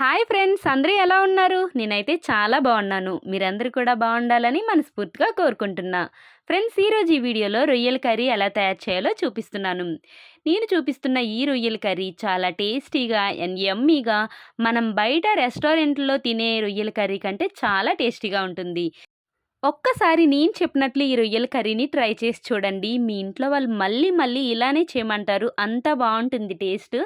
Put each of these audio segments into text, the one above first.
Hi friends అందరూ ఎలా ఉన్నారు? నేనైతే చాలా బాగున్నాను. మీరందరూ కూడా బాగుండాలని మనస్ఫూర్తిగా కోరుకుంటున్నా. ఫ్రెండ్స్ ఈరోజు ఈ వీడియోలో రొయ్యల కర్రీ ఎలా తయారు చేయాలో చూపిస్తున్నాను. నేను చూపిస్తున్న ఈ రొయ్యల కర్రీ చాలా టేస్టీగా అండ్ యమ్మీగా మనం బయట రెస్టారెంట్లో తినే రొయ్యల కర్రీ కంటే చాలా టేస్టీగా ఉంటుంది. ఒక్కసారి నేను చెప్పినట్లు ఈ రొయ్యల కర్రీని ట్రై చేసి చూడండి. మీ ఇంట్లో వాళ్ళు మళ్ళీ మళ్ళీ ఇలానే చేయమంటారు. అంత బాగుంటుంది టేస్ట్.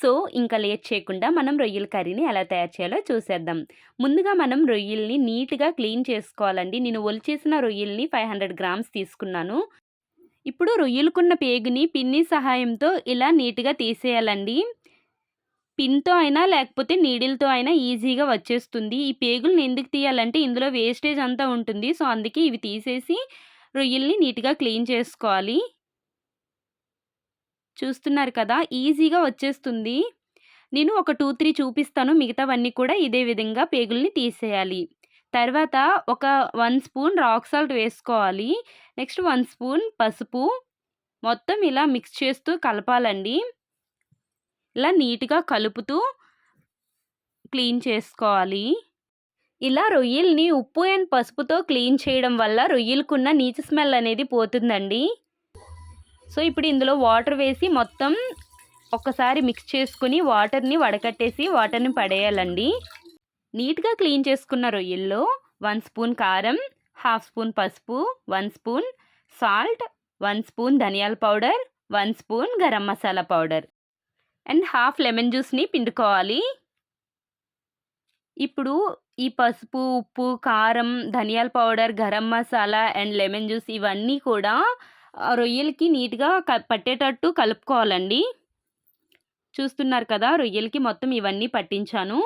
సో ఇంకా లేట్ చేయకుండా మనం రొయ్యల కర్రీని ఎలా తయారు చేయాలో చూసేద్దాం. ముందుగా మనం రొయ్యల్ని నీట్గా క్లీన్ చేసుకోవాలండి. నేను ఒలిచేసిన రొయ్యల్ని ఫైవ్ హండ్రెడ్ గ్రామ్స్ తీసుకున్నాను. ఇప్పుడు రొయ్యలకున్న పేగుని పిన్ని సహాయంతో ఇలా నీట్గా తీసేయాలండి. పిన్తో అయినా లేకపోతే నీడిల్తో అయినా ఈజీగా వచ్చేస్తుంది. ఈ పేగులను ఎందుకు తీయాలంటే ఇందులో వేస్టేజ్ అంతా ఉంటుంది. సో అందుకే ఇవి తీసేసి రొయ్యల్ని నీట్గా క్లీన్ చేసుకోవాలి. చూస్తున్నారు కదా ఈజీగా వచ్చేస్తుంది. నేను ఒక టూ త్రీ చూపిస్తాను. మిగతావన్నీ కూడా ఇదే విధంగా పేగుల్ని తీసేయాలి. తర్వాత ఒక వన్ స్పూన్ రాక్ సాల్ట్ వేసుకోవాలి. నెక్స్ట్ వన్ స్పూన్ పసుపు. మొత్తం ఇలా మిక్స్ చేస్తూ కలపాలండి. ఇలా నీట్గా కలుపుతూ క్లీన్ చేసుకోవాలి. ఇలా రొయ్యల్ని ఉప్పు అండ్ పసుపుతో క్లీన్ చేయడం వల్ల రొయ్యలకున్న నీచు స్మెల్ అనేది పోతుందండి. సో ఇప్పుడు ఇందులో వాటర్ వేసి మొత్తం ఒక్కసారి మిక్స్ చేసుకుని వాటర్ని వడకట్టేసి వాటర్ని పడేయాలండి. నీట్గా క్లీన్ చేసుకున్న రొయ్యల్లో వన్ స్పూన్ కారం హాఫ్ స్పూన్ పసుపు one spoon salt one spoon ధనియాల powder one spoon garam masala powder. And half lemon జ్యూస్ని పిండుకోవాలి. ఇప్పుడు ఈ పసుపు ఉప్పు కారం ధనియాల powder garam masala and lemon juice ఇవన్నీ కూడా రొయ్యలకి నీట్గా క పట్టేటట్టు కలుపుకోవాలండి. చూస్తున్నారు కదా రొయ్యలకి మొత్తం ఇవన్నీ పట్టించాను.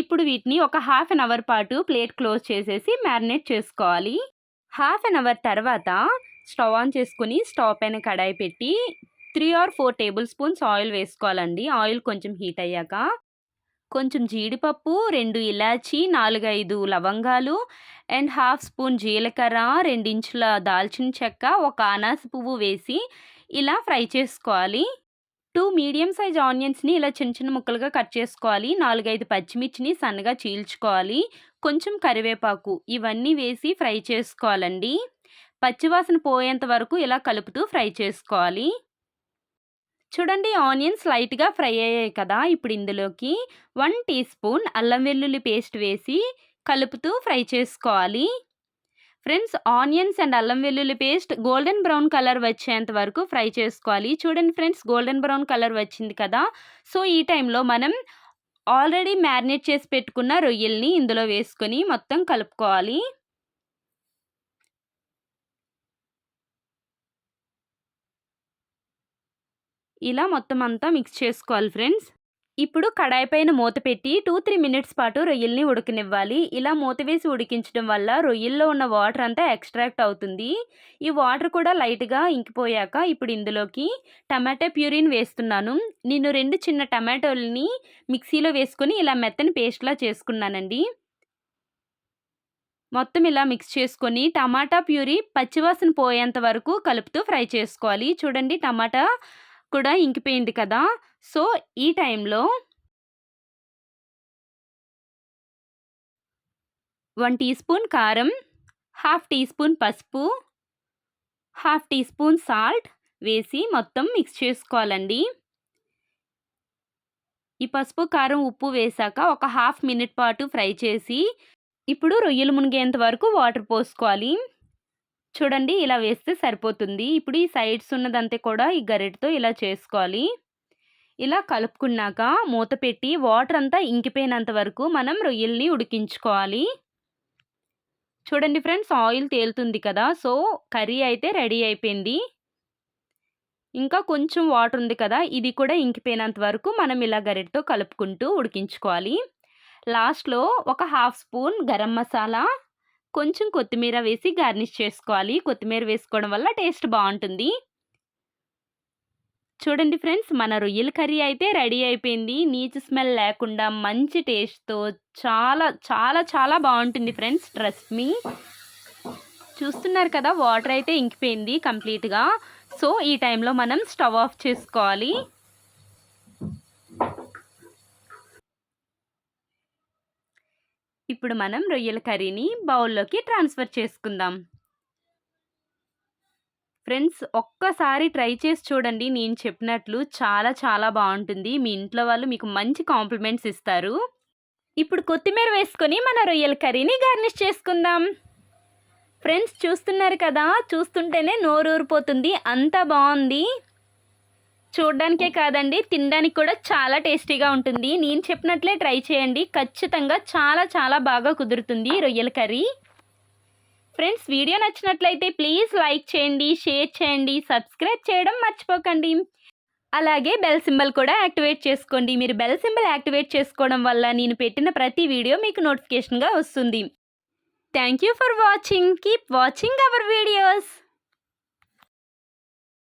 ఇప్పుడు వీటిని ఒక హాఫ్ అన్ అవర్ పాటు ప్లేట్ క్లోజ్ చేసేసి మ్యారినేట్ చేసుకోవాలి. హాఫ్ అన్ అవర్ తర్వాత స్టవ్ ఆన్ చేసుకుని స్టవ్ పైన కడాయి పెట్టి three or four tablespoons oil వేసుకోవాలండి. ఆయిల్ కొంచెం హీట్ అయ్యాక కొంచెం జీడిపప్పు రెండు ఇలాచి నాలుగైదు లవంగాలు అండ్ హాఫ్ స్పూన్ జీలకర్ర రెండించుల దాల్చిన చెక్క ఒక అనాస పువ్వు వేసి ఇలా ఫ్రై చేసుకోవాలి. టూ మీడియం సైజ్ ఆనియన్స్ని ఇలా చిన్న చిన్న ముక్కలుగా కట్ చేసుకోవాలి. నాలుగైదు పచ్చిమిర్చిని సన్నగా చీల్చుకోవాలి. కొంచెం కరివేపాకు ఇవన్నీ వేసి ఫ్రై చేసుకోవాలండి. పచ్చివాసన పోయేంత వరకు ఇలా కలుపుతూ ఫ్రై చేసుకోవాలి. చూడండి ఆనియన్స్ లైట్గా ఫ్రై అయ్యాయి కదా! ఇప్పుడు ఇందులోకి వన్ టీ స్పూన్ అల్లం వెల్లుల్లి పేస్ట్ వేసి కలుపుతూ ఫ్రై చేసుకోవాలి. ఫ్రెండ్స్ ఆనియన్స్ అండ్ అల్లం వెల్లుల్లి పేస్ట్ గోల్డెన్ బ్రౌన్ కలర్ వచ్చేంత వరకు ఫ్రై చేసుకోవాలి. చూడండి ఫ్రెండ్స్ గోల్డెన్ బ్రౌన్ కలర్ వచ్చింది కదా! సో ఈ టైంలో మనం ఆల్రెడీ మ్యారినేట్ చేసి పెట్టుకున్న రొయ్యల్ని ఇందులో వేసుకొని మొత్తం కలుపుకోవాలి. ఇలా మొత్తం అంతా మిక్స్ చేసుకోవాలి ఫ్రెండ్స్. ఇప్పుడు కడాయి పైన మూత పెట్టి టూ త్రీ మినిట్స్ పాటు రొయ్యల్ని ఉడకనివ్వాలి. ఇలా మూత వేసి ఉడికించడం వల్ల రొయ్యల్లో ఉన్న వాటర్ అంతా ఎక్స్ట్రాక్ట్ అవుతుంది. ఈ వాటర్ కూడా లైట్గా ఇంకిపోయాక ఇప్పుడు ఇందులోకి టమాటా ప్యూరిన్ వేస్తున్నాను. నేను రెండు చిన్న టమాటోల్ని మిక్సీలో వేసుకొని ఇలా మెత్తని పేస్ట్లా చేసుకున్నానండి. మొత్తం ఇలా మిక్స్ చేసుకొని టమాటా ప్యూరీ పచ్చివాసన పోయేంత వరకు కలుపుతూ ఫ్రై చేసుకోవాలి. చూడండి టమాటా కూడా ఇంకిపోయింది కదా! సో ఈ టైంలో వన్ టీ స్పూన్ కారం హాఫ్ టీ స్పూన్ పసుపు హాఫ్ టీ స్పూన్ సాల్ట్ వేసి మొత్తం మిక్స్ చేసుకోవాలండి. ఈ పసుపు కారం ఉప్పు వేసాక ఒక హాఫ్ మినిట్ పాటు ఫ్రై చేసి ఇప్పుడు రొయ్యలు మునిగేంత వరకు వాటర్ పోసుకోవాలి. చూడండి ఇలా వేస్తే సరిపోతుంది. ఇప్పుడు ఈ సైడ్స్ ఉన్నదంతా కూడా ఈ గరిటతో ఇలా చేసుకోవాలి. ఇలా కలుపుకున్నాక మూత పెట్టి వాటర్ అంతా ఇంకిపోయినంత వరకు మనం రొయ్యల్ని ఉడికించుకోవాలి. చూడండి ఫ్రెండ్స్ ఆయిల్ తేలుతుంది కదా సో కర్రీ అయితే రెడీ అయిపోయింది. ఇంకా కొంచెం వాటర్ ఉంది కదా ఇది కూడా ఇంకిపోయినంత వరకు మనం ఇలా గరిటతో కలుపుకుంటూ ఉడికించుకోవాలి. లాస్ట్లో ఒక హాఫ్ స్పూన్ గరం మసాలా కొంచెం కొత్తిమీర వేసి గార్నిష్ చేసుకోవాలి. కొత్తిమీర వేసుకోవడం వల్ల టేస్ట్ బాగుంటుంది. చూడండి ఫ్రెండ్స్ మన రొయ్యల కర్రీ అయితే రెడీ అయిపోయింది. నీచు స్మెల్ లేకుండా మంచి టేస్ట్తో చాలా చాలా చాలా బాగుంటుంది ఫ్రెండ్స్ ట్రస్ట్ మీ. చూస్తున్నారు కదా వాటర్ అయితే ఇంకిపోయింది కంప్లీట్గా. సో ఈ టైంలో మనం స్టవ్ ఆఫ్ చేసుకోవాలి. ఇప్పుడు మనం రొయ్యల కర్రీని బౌల్లోకి ట్రాన్స్ఫర్ చేసుకుందాం. ఫ్రెండ్స్ ఒక్కసారి ట్రై చేసి చూడండి. నేను చెప్పినట్లు చాలా చాలా బాగుంటుంది. మీ ఇంట్లో వాళ్ళు మీకు మంచి కాంప్లిమెంట్స్ ఇస్తారు. ఇప్పుడు కొత్తిమీర వేసుకొని మన రొయ్యల కర్రీని గార్నిష్ చేసుకుందాం. ఫ్రెండ్స్ చూస్తున్నారు కదా? చూస్తుంటేనే నోరూరిపోతుంది. అంత బాగుంది. చూడడానికే కాదండి తినడానికి కూడా చాలా టేస్టీగా ఉంటుంది. నేను చెప్పినట్లే ట్రై చేయండి. ఖచ్చితంగా చాలా చాలా బాగా కుదురుతుంది రొయ్యల కర్రీ. ఫ్రెండ్స్ వీడియో నచ్చినట్లయితే ప్లీజ్ లైక్ చేయండి షేర్ చేయండి సబ్స్క్రైబ్ చేయడం మర్చిపోకండి. అలాగే బెల్ సింబల్ కూడా యాక్టివేట్ చేసుకోండి. మీరు బెల్ సింబల్ యాక్టివేట్ చేసుకోవడం వల్ల నేను పెట్టిన ప్రతి వీడియో మీకు నోటిఫికేషన్గా వస్తుంది. Thank you for watching. Keep watching our videos.